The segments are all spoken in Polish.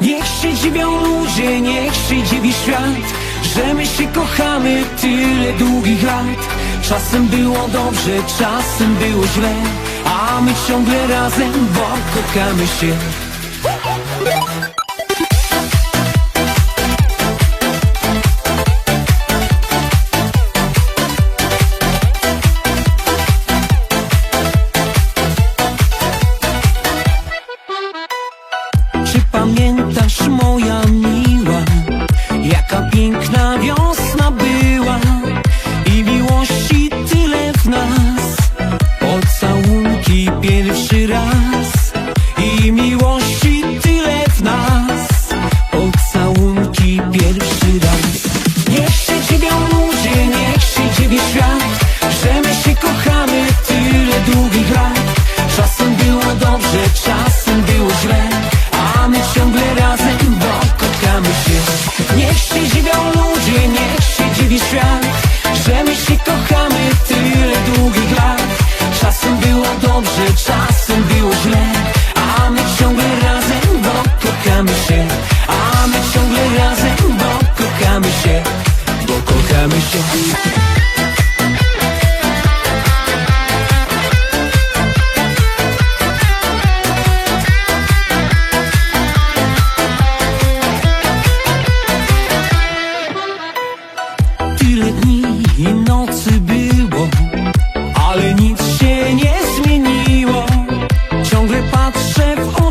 Niech się dziwią ludzie, niech się dziwi świat Że my się kochamy tyle długich lat. Czasem było dobrze, czasem było źle A my ciągle razem, bo kochamy się. Niech się dziwią ludzie, niech się dziwi świat.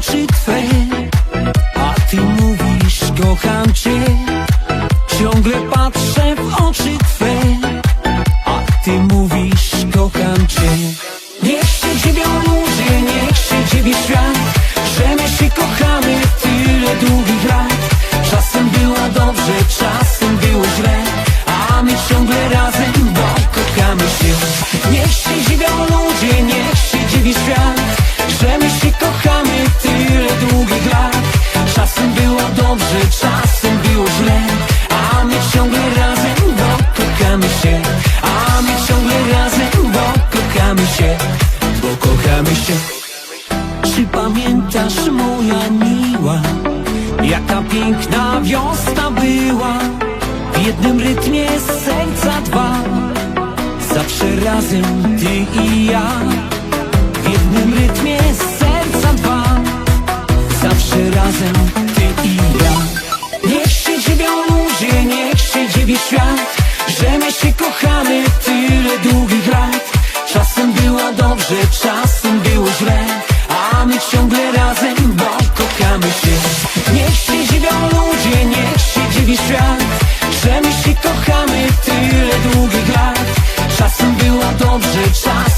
oczy Twej kochamy się Czy pamiętasz moja miła? Jaka piękna wiosna była. W jednym rytmie serca dwa. Zawsze razem ty i ja. że czasem było źle A my ciągle razem, bo kochamy się. Niech się dziwią ludzie, niech się dziwi świat Że my się kochamy tyle długich lat. Czasem było dobrze, czasem